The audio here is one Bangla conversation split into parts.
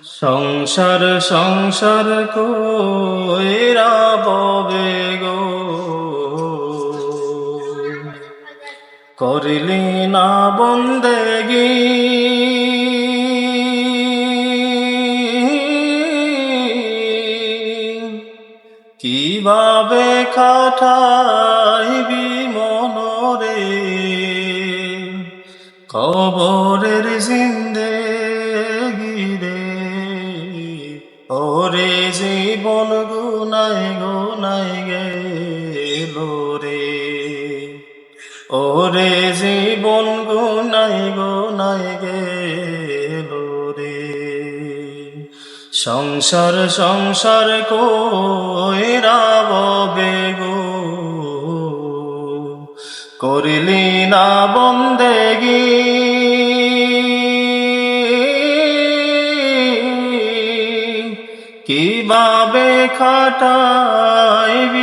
সংসার সংসার কইরা গো। করিলি না বন্দেগি কীভাবে খাটাইবি মনরে? কবরের জিন্দে ওরে জীবন গুনাই গুনাই গেল রে। সংসার সংসার কইরা ববে গো? করিলি না বন্দেগি কীভাবে খাটাইবি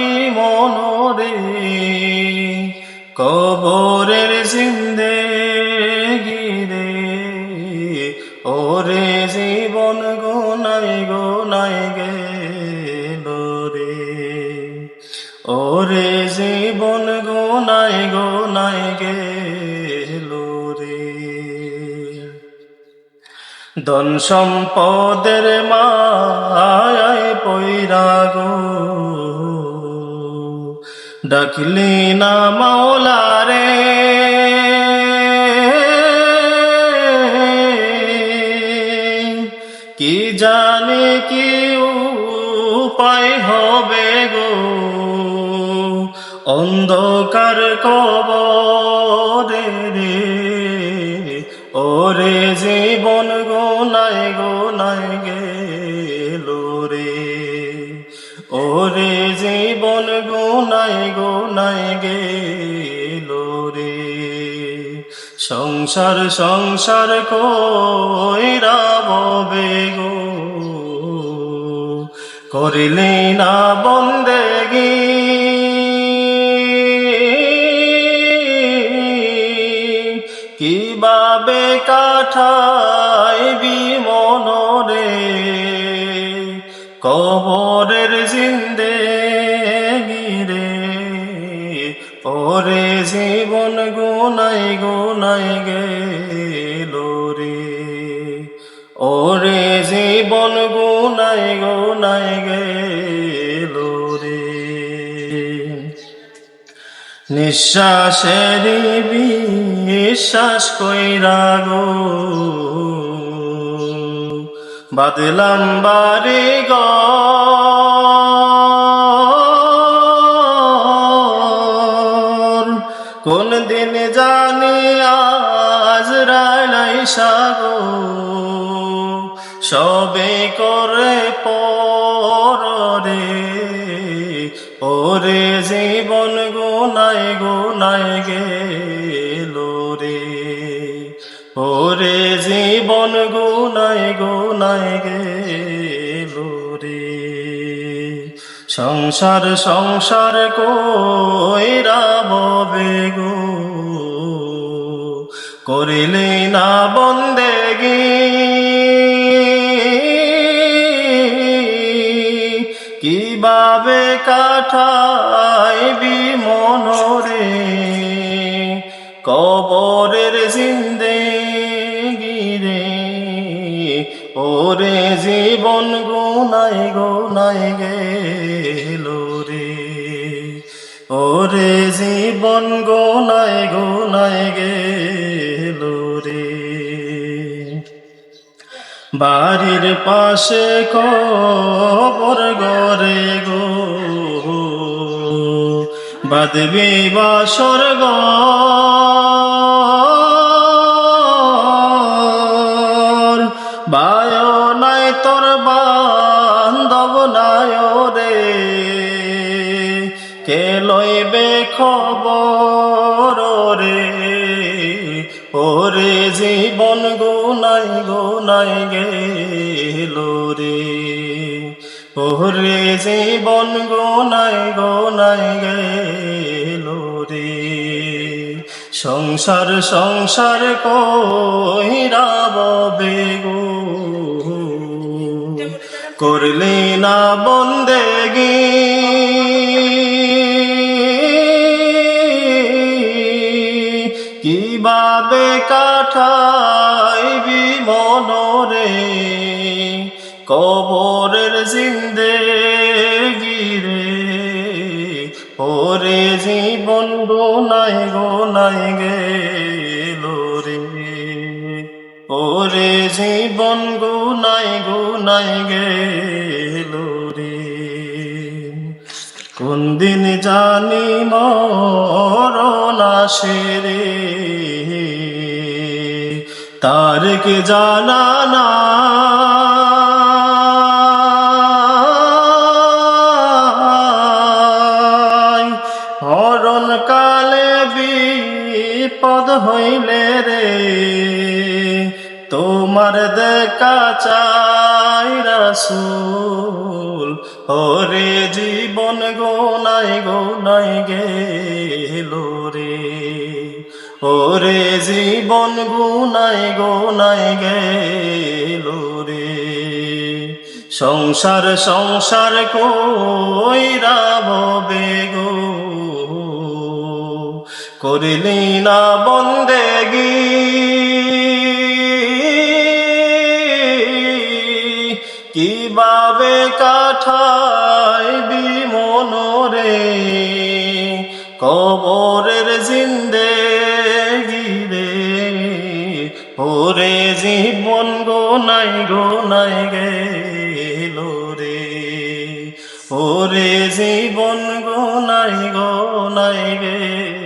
ওরে জীবন গোনাই গোনাই গেল রে। ধন সম্পদের মায় পৈরা গো। ডাকলি না মাওলা রে। কি জানি কি উপায় হবে গো। অন্ধকার কবরে ওরে জীবন গোনায় গোনায় গেল রে। ওরে জীবন গোনায় গোনায় গেল রে। সংসার সংসার কইরা গো। করিলে না বন্দেগি। কীভাবে কাঠাইবি মনরে? কবরের জিন্দে গিরে ওরে জীবন গুনাই গুনাই গেল রে। ওরে জীবন গুনাই গুনাই গেল নিঃশ্বাসের বিশ্বাস কইরা গো। বাদলাম বাড়ি গর কোন দিন জানি আজ রালাই সাগো সবে করে পরে ওরে জীবন গোনায় গেল রে। ওরে জীবন গোনায় গোনায় গেল রে। সংসার সংসার কইরা ববে গো। করিলে না বন্দেগি। কীভাবে কাঠাইবি মনরে কবরের জিন্দে গিরে ওরে জীবন গুনাই গুনাই গেল রে। ওরে জীবন গোনাই গোনাই গেল রে। বাড়ির পাশে কবর গরে গো বাদবি গর বায় নাই তোর বান্ধব নাই রে কে লইবে খবর রে ওরে জীবন গুনাই গুনাই গেল রে। ওরে জীবন গুনাই গুনাই গেল রে। সংসার সংসার কইরা গো? করলি না বন্দেগি কীভাবে কাঠাইবি মনরে? কবরের জিন্দে গিরে ওরে জীবন গোনাই গোনাই গেল রে। ওরে জীবন গুনাই গুনাই গেল রে। কোন দিন জানি মরণ আসে রে। তার কে জানা না হরণ কালে বিপদ হইলে রে। তোমার দেখা চাই রাসুল ওরে জীবন গোনাই গোনাই গেল রে। ওরে জীবন গুনাই গোনাই গেল রে। সংসার সংসার কইরা ববে গো। করিলি না বন্দেগি। কীভাবে কাঠাইবি মনরে? কবরের জিন্দে গিরে ওরে জীবন গোনাই গোনাই গেল রে। ওরে জীবন গোনাই গোনাই গেল